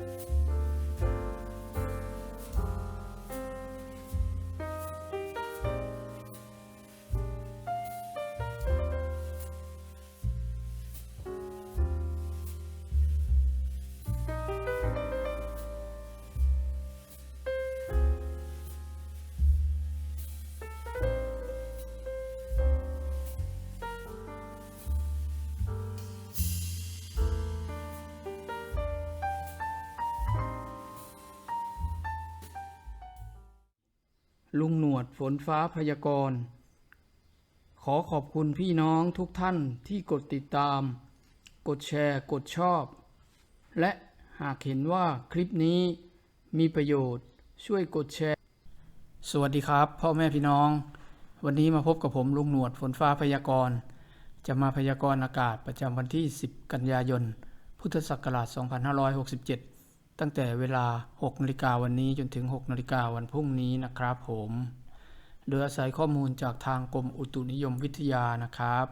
you ลุงหนวดฝนฟ้าพยากรณ์ ขอขอบคุณพี่น้องทุกท่านที่กดติดตาม กดแชร์ กดชอบ และหากเห็นว่าคลิปนี้มีประโยชน์ช่วยกดแชร์ สวัสดีครับ พ่อแม่พี่น้อง วันนี้มาพบกับผมลุงหนวดฝนฟ้าพยากรณ์ จะมาพยากรณ์อากาศประจำวันที่ 10 กันยายน พุทธศักราช 2567 ตั้งแต่เวลา 6นาฬิกาวันนี้จนถึง 6นาฬิกาวันพรุ่งนี้นะครับผม โดยอาศัยข้อมูลจากทางกรมอุตุนิยมวิทยานะครับ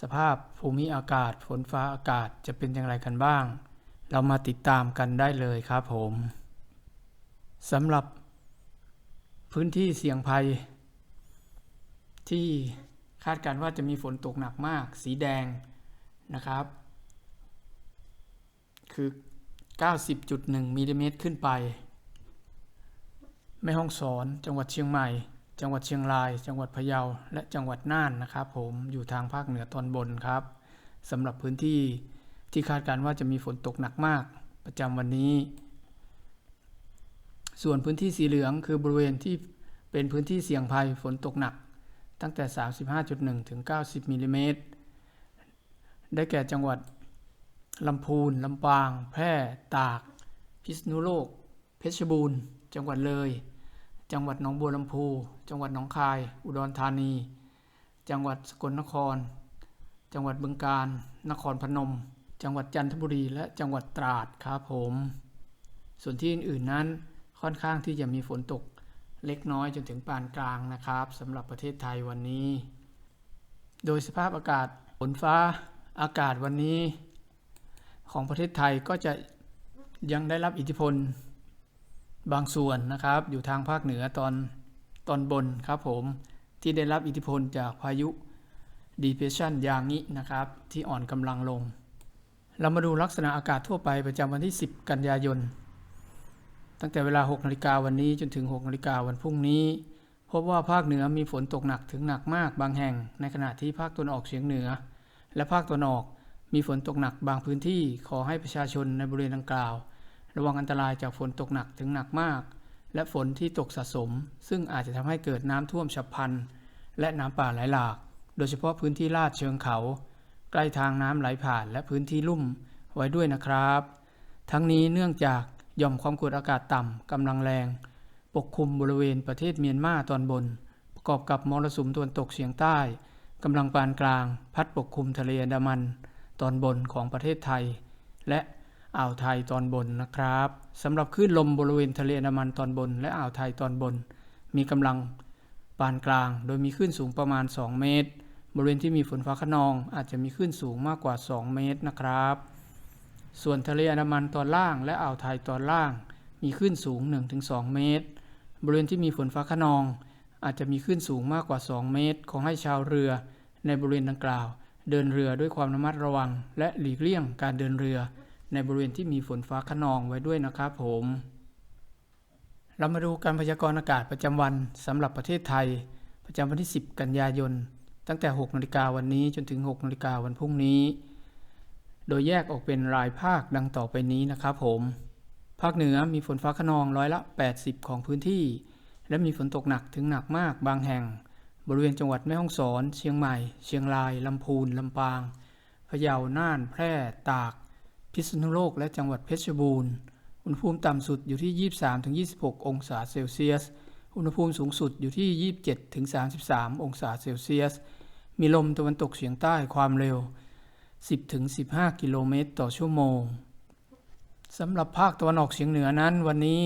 สภาพภูมิอากาศฝนฟ้าอากาศจะเป็นอย่างไรกันบ้าง เรามาติดตามกันได้เลยครับผมสำหรับ พื้นที่เสี่ยงภัย ที่คาดการณ์ว่าจะมีฝนตกหนักมาก สีแดงนะครับ คือ 90.1มิลลิเมตรขึ้นไป แม่ฮ่องสอน จังหวัดเชียงใหม่ จังหวัดเชียงราย จังหวัดพะเยา และจังหวัดน่านนะครับ ผมอยู่ทางภาคเหนือตอนบนครับสำหรับพื้นที่ที่คาดการณ์ว่าจะมีฝนตกหนักมาก ประจำวันนี้ ส่วนพื้นที่สีเหลืองคือบริเวณที่เป็นพื้นที่เสี่ยงภัยฝนตกหนัก ตั้งแต่ 35.1 ถึง 90มิลลิเมตรได้แก่จังหวัด ลำพูน ลำปาง แพร่ ตาก พิษณุโลก เพชรบูรณ์ จังหวัดเลย จังหวัดหนองบัวลำพู จังหวัดหนองคาย อุดรธานี จังหวัดสกลนคร จังหวัดบึงกาฬ นครพนม จังหวัดจันทบุรี และจังหวัดตราดครับผม ส่วนที่อื่นๆนั้นค่อนข้างที่จะมีฝนตกเล็กน้อยจนถึงปานกลางนะครับสำหรับประเทศไทยวันนี้ โดยสภาพอากาศฝนฟ้าอากาศวันนี้ ของประเทศไทยก็จะยังได้รับอิทธิพลบางส่วนนะครับ อยู่ทางภาคเหนือตอนตอนบนครับผมที่ได้รับอิทธิพลจากพายุ depression ยางินะครับ ที่อ่อนกำลังลง เรามาดูลักษณะอากาศทั่วไปประจำวันที่ 10 กันยายน ตั้งแต่เวลา 6 นาฬิกาวันนี้จนถึง 6 นาฬิกาวันพรุ่งนี้ พบว่าภาคเหนือมีฝนตกหนักถึงหนักมากบางแห่ง ในขณะที่ภาคตะวันออกเฉียงเหนือ และภาคตะวันออก มีฝนตกหนักบางพื้นที่ขอให้ประชาชนในบริเวณดังกล่าว ระวังอันตรายจากฝนตกหนักถึงหนักมาก และฝนที่ตกสะสม ซึ่งอาจจะทำให้เกิดน้ำท่วมฉับพลัน และน้ำป่าไหลหลาก โดยเฉพาะพื้นที่ลาดเชิงเขา ใกล้ทางน้ำไหลผ่านและพื้นที่ลุ่มไว้ด้วยนะครับ ทั้งนี้เนื่องจากย่อมความกดอากาศต่ำกำลังแรง ปกคลุมบริเวณประเทศเมียนมาตอนบน ประกอบกับมรสุมตะวันตกเฉียงใต้กำลังปานกลาง พัดปกคลุมทะเลอันดามัน ตอนบนของประเทศไทย และอ่าวไทยตอนบนนะครับสำหรับคลื่นลมบริเวณทะเลอันดามันตอนบน และอ่าวไทยตอนบน มีกำลังปานกลาง โดยมีคลื่นสูงประมาณ 2 เมตร บริเวณที่มีฝนฟ้าขนอง อาจจะมีคลื่นสูงมากกว่า 2 เมตรนะครับ ส่วนทะเลอันดามันตอนล่าง และอ่าวไทยตอนล่าง มีคลื่นสูง 1-2 เมตร บริเวณที่มีฝนฟ้าขนอง อาจจะมีคลื่นสูงมากกว่า 2 เมตร ขอให้ชาวเรือในบริเวณดังกล่าว เดินเรือด้วยความระมัดระวัง และหลีกเลี่ยงการเดินเรือ ในบริเวณที่มีฝนฟ้าขนองไว้ด้วยนะครับผม เรามาดูการพยากรณ์อากาศประจำวันสำหรับประเทศไทย ประจำวันที่ 10 กันยายน ตั้งแต่ 6 นาฬิกาวันนี้จนถึง 6 นาฬิกาวันพรุ่งนี้ โดยแยกออกเป็นรายภาคดังต่อไปนี้นะครับผม ภาคเหนือมีฝนฟ้าขนองร้อยละ 80 ของพื้นที่ และมีฝนตกหนักถึงหนักมากบางแห่ง บริเวณจังหวัดแม่ฮ่องสอน เชียงใหม่ เชียงราย ลำพูน ลำปาง พะเยา น่าน แพร่ ตาก พิษณุโลก และจังหวัดเพชรบูรณ์ อุณหภูมิต่ำสุดอยู่ที่ 23-26 องศาเซลเซียส อุณหภูมิสูงสุดอยู่ที่ 27-33 องศาเซลเซียส มีลมตะวันตกเฉียงใต้ความเร็ว 10-15 กิโลเมตรต่อชั่วโมง สำหรับภาคตะวันออกเฉียงเหนือนั้นวันนี้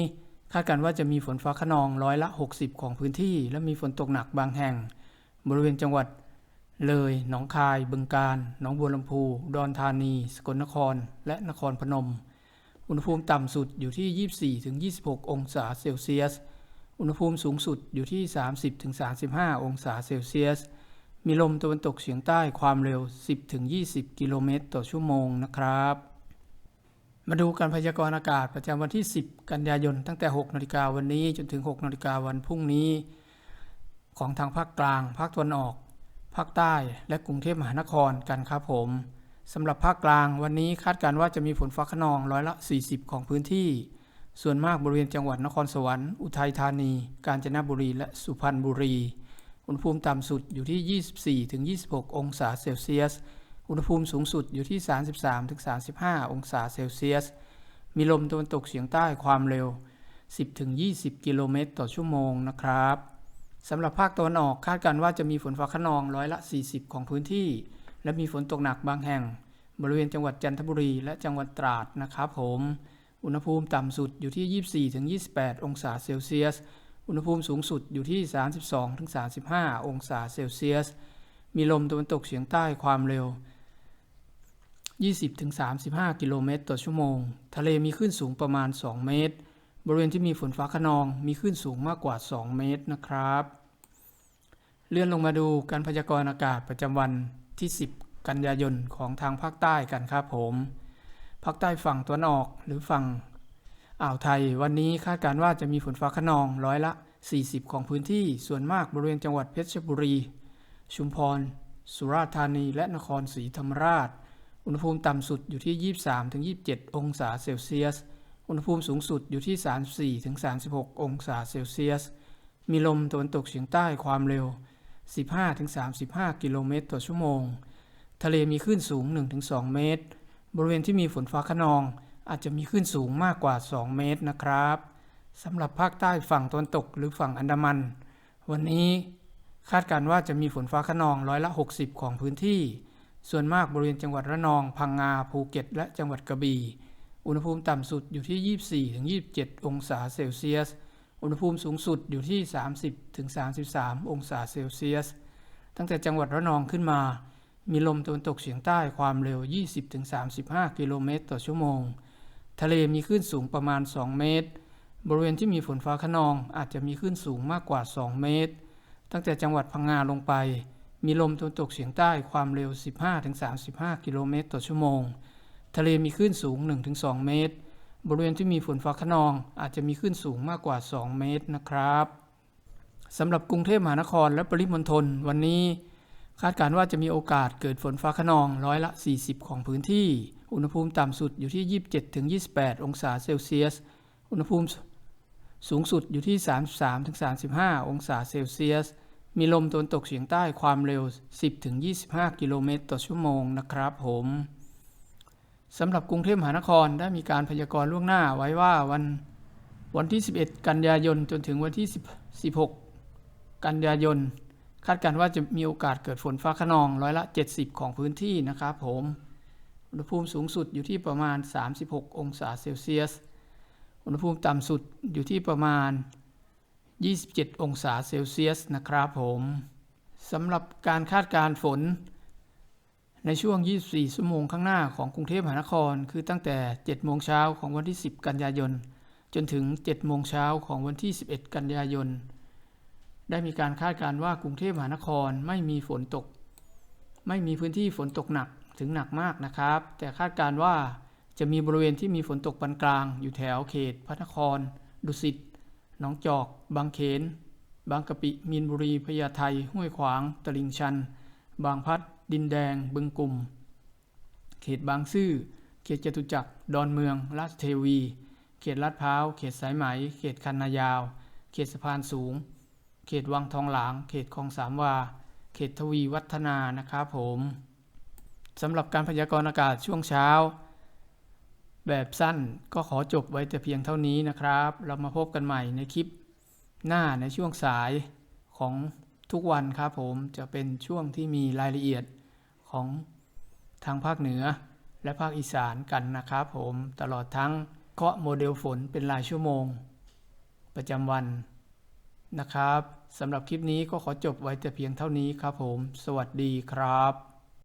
คาดการณ์ว่าจะมีฝนฟ้าขนองร้อยละ 60 ของพื้นที่ และมีฝนตกหนักบางแห่ง บริเวณจังหวัด เลย หนองคาย บึงกาฬ หนองบัวลำพู ดอนธานี สกลนคร และนครพนม อุณหภูมิต่ำสุดอยู่ที่ 24-26 องศาเซลเซียส อุณหภูมิสูงสุดอยู่ที่ 30-35 องศาเซลเซียส มีลมตะวันตกเฉียงใต้ความเร็ว 10-20 กิโลเมตรต่อชั่วโมงนะครับ มาดูการพยากรณ์อากาศประจำวันที่ 10 กันยายน ตั้งแต่ 6นาฬิกาวันนี้จนถึง 6นาฬิกาวันพรุ่งนี้ ของทางภาคกลาง ภาคตะวันออก ภาคใต้ และกรุงเทพมหานครกันครับผมสำหรับภาคกลางวันนี้คาดการณ์ว่าจะมีฝนฟ้าขนองร้อยละ 40 ของพื้นที่ ส่วนมากบริเวณจังหวัดนครสวรรค์ อุทัยธานี กาญจนบุรี และสุพรรณบุรี อุณหภูมิต่ำสุดอยู่ที่ 24-26 องศาเซลเซียส อุณหภูมิสูงสุดอยู่ที่ 33-35 องศาเซลเซียส มีลมตะวันตกเฉียงใต้ความเร็ว 10-20 กิโลเมตรต่อชั่วโมงนะครับสำหรับภาคตะวันออกคาดการณ์ว่าจะมีฝนฟ้าขนองร้อยละ 40 ของพื้นที่ และมีฝนตกหนักบางแห่ง บริเวณจังหวัดจันทบุรีและจังหวัดตราดนะครับผม อุณหภูมิต่ำสุดอยู่ที่ 24-28 องศาเซลเซียส อุณหภูมิสูงสุดอยู่ที่ 32-35 องศาเซลเซียส มีลมตะวันตกเฉียงใต้ความเร็ว 20-35 กิโลเมตรต่อชั่วโมง ทะเลมีคลื่นสูงประมาณ 2 เมตร บริเวณที่มีฝนฟ้าขนองมีคลื่นสูงมากกว่า 2 เมตรนะครับ เลื่อนลงมาดูการพยากรณ์อากาศประจำวันที่ 10 กันยายนของทางภาคใต้กันครับผม ภาคใต้ฝั่งตะวันออกหรือฝั่งอ่าวไทย วันนี้คาดการณ์ว่าจะมีฝนฟ้าขนองร้อยละ 40 ของพื้นที่ ส่วนมากบริเวณจังหวัดเพชรบุรี ชุมพร สุราษฎร์ธานี และนครศรีธรรมราช อุณหภูมิต่ำสุดอยู่ที่ 23-27 องศาเซลเซียส อุณหภูมิสูงสุดอยู่ที่ 34-36 องศาเซลเซียส มีลมตะวันตกเฉียงใต้ความเร็ว 15-35 กิโลเมตรต่อชั่วโมง ทะเลมีคลื่นสูง 1-2 เมตร บริเวณที่มีฝนฟ้าขนอง อาจจะมีคลื่นสูงมากกว่า 2 เมตรนะครับสำหรับภาคใต้ฝั่งตะวันตกหรือฝั่งอันดามัน วันนี้คาดการณ์ว่าจะมีฝนฟ้าขนองร้อยละ 60 ของพื้นที่ ส่วนมากบริเวณจังหวัดระนอง พังงา ภูเก็ต และจังหวัดกระบี่ อุณหภูมิต่ำสุดอยู่ที่ 24-27 องศาเซลเซียส อุณหภูมิสูงสุดอยู่ที่ 30-33 องศาเซลเซียส ตั้งแต่จังหวัดระนองขึ้นมา มีลมตะวันตกเฉียงใต้ความเร็ว 20-35 กิโลเมตรต่อชั่วโมง ทะเลมีคลื่นสูงประมาณ 2 เมตร บริเวณที่มีฝนฟ้าขนองอาจจะมีคลื่นสูงมากกว่า 2 เมตร ตั้งแต่จังหวัดพังงาลงไป มีลมตะวันตกเฉียงใต้ความเร็ว 15-35 กิโลเมตรต่อชั่วโมง ทะเลมีคลื่นสูง 1-2 เมตร บริเวณที่มีฝนฟ้าขนองอาจจะมีคลื่นสูงมากกว่า 2 เมตรนะครับสำหรับกรุงเทพมหานครและปริมณฑลวันนี้ คาดการณ์ว่าจะมีโอกาสเกิดฝนฟ้าขนองร้อยละ 40 ของพื้นที่ อุณหภูมิต่ำสุดอยู่ที่ 27-28 องศาเซลเซียส อุณหภูมิสูงสุดอยู่ที่ 33-35 องศาเซลเซียส มีลมตะวันตกเฉียงใต้ความเร็ว 10-25 กิโลเมตรต่อชั่วโมงนะครับผมสำหรับกรุงเทพมหานครได้มีการพยากรณ์ล่วงหน้าไว้ว่าวันวันที่ 11 กันยายนจนถึงวันที่10 16 กันยายน คาดการณ์ว่าจะมีโอกาสเกิดฝนฟ้าขนองร้อยละ 70 ของพื้นที่นะครับผมอุณหภูมิสูงสุดอยู่ที่ประมาณ 36 องศาเซลเซียส อุณหภูมิต่ำสุดอยู่ที่ประมาณ 27 องศาเซลเซียสนะครับผมสำหรับการคาดการณ์ฝน ในช่วง 24 ชั่วโมงข้างหน้าของกรุงเทพมหานคร คือตั้งแต่ 7 โมงเช้าของวันที่ 10 กันยายน จนถึง 7 โมงเช้าของวันที่ 11 กันยายน ได้มีการคาดการณ์ว่ากรุงเทพมหานครไม่มีฝนตก ไม่มีพื้นที่ฝนตกหนักถึงหนักมากนะครับ แต่คาดการณ์ว่าจะมีบริเวณที่มีฝนตกปานกลาง อยู่แถวเขตพระนคร ดุสิต หนองจอก บางเขน บางกะปิ มีนบุรี พญาไทห้วยขวาง ตลิ่งชัน บางพัด ดินแดง บึงกลุ่ม เขตบางซื่อ เขตจตุจักร ดอนเมือง ราชเทวี เขตลาดพร้าว เขตสายไหม เขตคันนายาว เขตสะพานสูง เขตวังทองหลาง เขตคลองสามวา เขตทวีวัฒนานะครับผม สำหรับการพยากรณ์อากาศช่วงเช้า แบบสั้นก็ขอจบไว้แต่เพียงเท่านี้นะครับ เรามาพบกันใหม่ในคลิปหน้าในช่วงสายของทุกวันครับผมจะเป็นช่วงที่มีรายละเอียดของทางภาคเหนือ และภาคอีสานกันนะครับผมตลอดทั้งเคาะโมเดลฝนเป็นรายชั่วโมง ประจำวันนะครับสำหรับคลิปนี้ก็ขอจบไว้แต่เพียงเท่านี้ครับผม สวัสดีครับ